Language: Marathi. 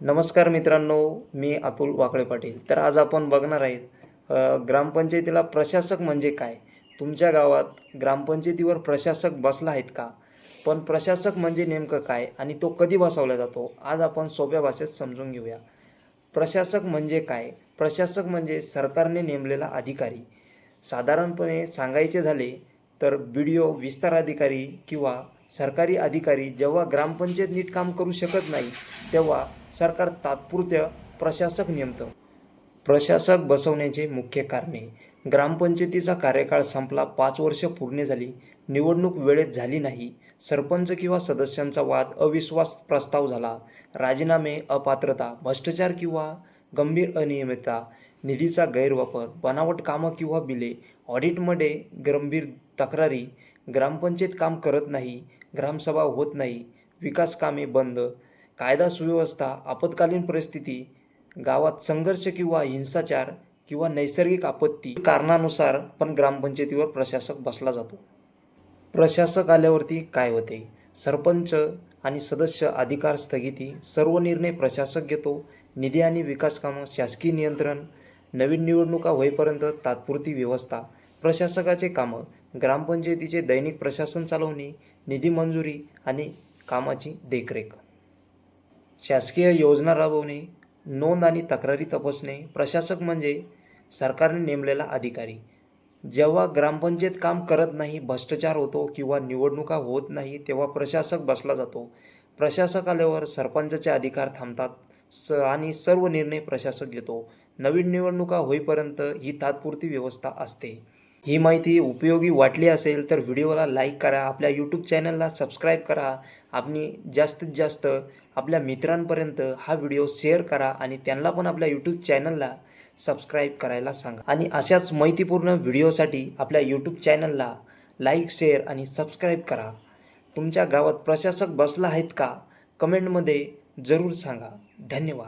नमस्कार मित्रांनो मी अतुल वाकळे पाटील. तर आज आपण बघणार आहेत ग्रामपंचायतीला प्रशासक म्हणजे काय? तुमच्या गावात ग्रामपंचायतीवर प्रशासक बसला आहेत का? पण प्रशासक म्हणजे नेमकं काय आणि तो कधी बसवला जातो? आज आपण सोप्या भाषेत समजून घेऊया. प्रशासक म्हणजे काय? प्रशासक म्हणजे सरकारने नेमलेला अधिकारी. साधारणपणे सांगायचे झाले तर बी डी ओ विस्तार अधिकारी किंवा सरकारी अधिकारी जेव्हा ग्रामपंचायत नीट काम करू शकत नाही तेव्हा सरकार तात्पुरत्या प्रशासक नेमतं. प्रशासक बसवण्याचे मुख्य कारणे. ग्रामपंचायतीचा कार्यकाळ संपला पाच वर्ष पूर्ण झाली निवडणूक वेळेत झाली नाही सरपंच किंवा सदस्यांचा वाद अविश्वास प्रस्ताव झाला राजीनामे अपात्रता भ्रष्टाचार किंवा गंभीर अनियमितता निधीचा गैरवापर बनावट कामं किंवा बिले ऑडिटमध्ये गंभीर तक्रारी ग्रामपंचायत काम करत नाही ग्रामसभा होत नाही विकास कामे बंद कायदा सुव्यवस्था आपत्कालीन परिस्थिती गावात संघर्ष किंवा हिंसाचार किंवा नैसर्गिक आपत्ती कारणानुसार पण ग्रामपंचायतीवर प्रशासक बसला जातो. प्रशासक आल्यावरती काय होते? सरपंच आणि सदस्य अधिकार स्थगिती सर्व निर्णय प्रशासक घेतो. निधी आणि विकास कामं शासकीय नियंत्रण नवीन निवडणुका होईपर्यंत तात्पुरती व्यवस्था प्रशासकाचे कामं ग्रामपंचायतीचे दैनिक प्रशासन चालवणे निधी मंजुरी आणि कामाची देखरेख. शासकीय योजना राबवणे नोंद आणि तक्रारी तपासणे प्रशासक म्हणजे सरकारने नेमलेला अधिकारी. जेव्हा ग्रामपंचायत काम करत नाही भ्रष्टाचार होतो किंवा निवडणुका होत नाही तेव्हा प्रशासक बसला जातो. प्रशासक आल्यावर सरपंचाचे अधिकार थांबतात स आणि सर्व निर्णय प्रशासक घेतो. नवीन निवडणुका होईपर्यंत ही तात्पुरती व्यवस्था असते. ही माहिती उपयोगी वाटली असेल तर व्हिडिओला लाईक करा आपल्या यूट्यूब चॅनलला सबस्क्राईब करा आपली जास्तीत जास्त आपल्या मित्रांपर्यंत हा व्हिडिओ शेअर करा आणि त्यांना पण आपल्या यूट्यूब चॅनलला सबस्क्राईब करायला सांगा. आणि अशाच माहितीपूर्ण व्हिडिओसाठी आपल्या यूट्यूब चॅनलला लाईक शेअर आणि सबस्क्राईब करा. तुमच्या गावात प्रशासक बसला आहेत का? कमेंटमध्ये जरूर सांगा. धन्यवाद.